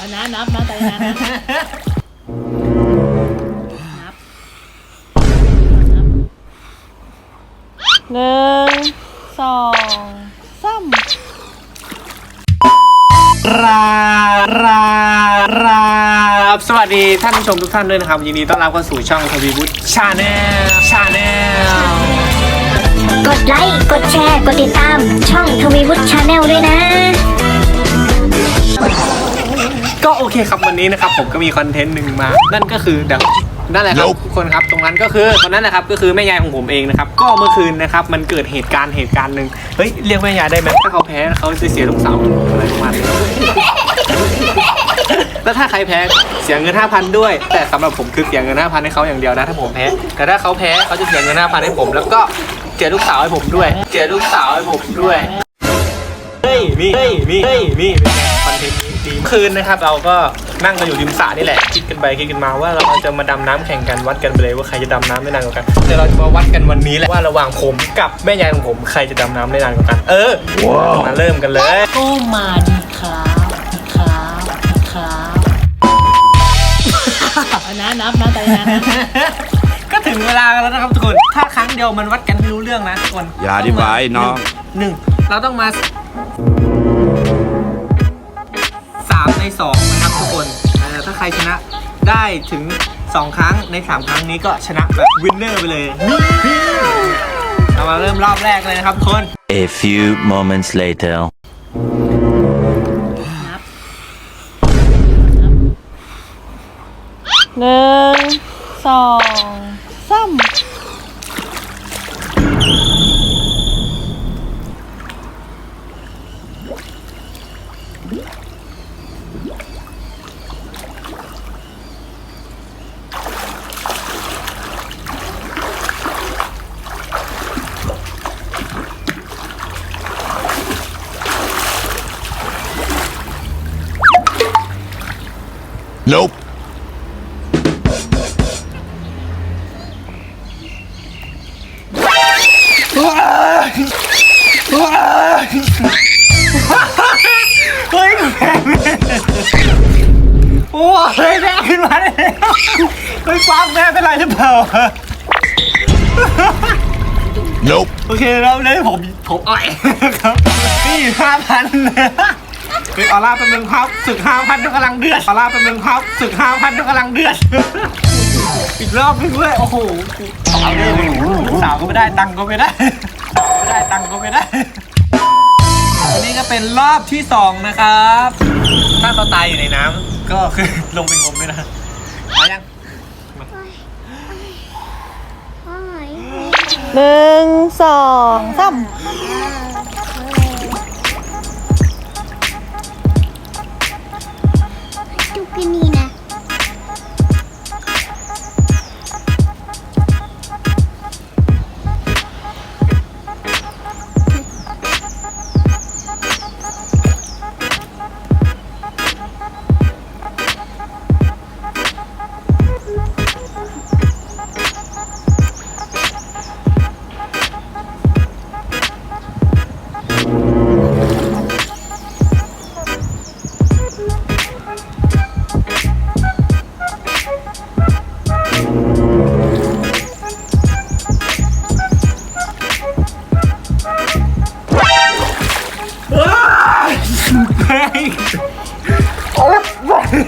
เอานะนับนะตอนนี้นะนับนับหนึ่งสองสามราราราสวัสดีท่านผู้ชมทุกท่านด้วยนะครับ ยินดีต้อนรับเข้าสู่ช่องทวีวุฒิชาแนลชาแนลกดไลค์ กดแชร์ กดติดตามช่องทวีวุฒิชาแนลด้วยนะก็โอ เคครับวันนี้นะครับผมก็มีคอนเทนต์หนึ่งมา นั่นก็คือเดี๋ยวนั่นแหละครับทุกคนครับตรงนั้นก็คือคนนั้นแหละครับก็คือแม่ยายของผมเองนะครับก็เมื่อคืนนะครับมันเกิดเหตุการณ์เหตุการณ์หนึ่งเฮ้ยเรียกแม่ยายได้ไหมถ้าเขาแพ้เขาจะเสียลูกสาวอะไรประมาณนี้แล้วถ้าใครแพ้เสียเงิน 5,000 ด้วย แต่สำหรับผมคือเสียเงิน 5,000 ให้เขาอย่างเดียวนะถ้าผมแพ้ แต่ถ้าเขาแพ้เขาจะเสียเงิน 5,000 ให้ผม แล้วก็เสียลูกสาวให้ผมด้วยเสียลูกสาวให้ผมด้วยเฮ้ยมีเฮ้ยมีเฮ้ยมีคอน คืนนะครับ เราก็นั่งกันอยู่ริมสระนี่แหละคิดกันไปคิดกันมาว่าเราจะมาดำน้ำแข่งกันวัดกันไปเลยว่าใครจะดำน้ำได้นานกว่ากันเดี๋ยวเราจะมาวัดกันวันนี้แหละว่าระหว่างผมกับแม่ยายของผมใครจะดำน้ำได้นานกว่ากัน เออมาเริ่มกันเลยก็มาดีครับดีครับดีครับเอานะนับนะตอนนี้นะนับก็ถึงเวลาแล้วนะครับทุกคนถ้าครั้งเดียวมันวัดกันไม่รู้เรื่องนะทุกคนอย่าอธิบายน้องหนึ่งเราต้องมา ในสองนะครับทุกคนเออถ้าใครชนะได้ถึงสองครั้งในสามครั้งนี้ก็ชนะแบบวินเนอร์ไปเลยเรามาเริ่มรอบแรกเลยนะครับทุกคน A few moments later. นับหนึ่งสองสาม Nope. เฮ้ยแพ้โอ้ยแพ้ขึ้นมาเลยเฮ้ยฟ้าแพ้เป็นไรหรือเปล่า Nope. โอเคแล้วเลยผมผมอ่อยครับนี่ห้าพัน เป็นออร่าเป็นเมืองพับศึกห้าพันทุกกำลังเดือดออร่าเป็นเมืองพับศึกห้าพันทุกกำลังเดือดอีกรอบนึงด้วยโอ้โหสาวเลยลูกสาวก็ไม่ได้ตังค์ก็ไม่ได้ไม่ได้ตังค์ก็ไม่ได้อันนี้ก็เป็นรอบที่สองนะครับถ้าเขาตายอยู่ในน้ำก็คือลงไปงมด้วยนะมายังหนึ่งสองสาม ดูกั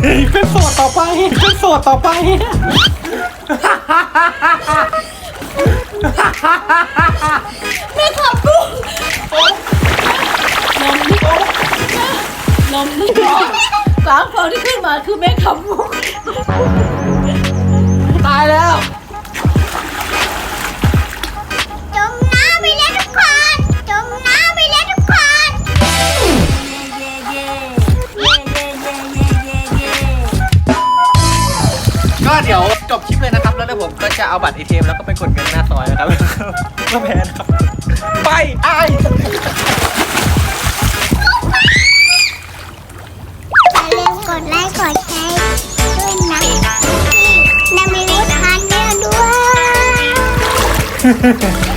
เป็นโสดต่อไปเป็นโสดต่อไปนมนี่สามฟองที่ขึ้นมาคือแม่คำมุกตายแล้ว จบคลิปเลยนะครับ แล้วเดี๋ยวผมก็จะเอาบัตร ATM แล้วก็ไปกดเงินหน้าซอยนะครับ ก็แพ้นะครับ ไปไอ้ายอย่าลืมกดไลค์กดแชร์ด้วยนะที่นามิวุฒชาแนลด้วย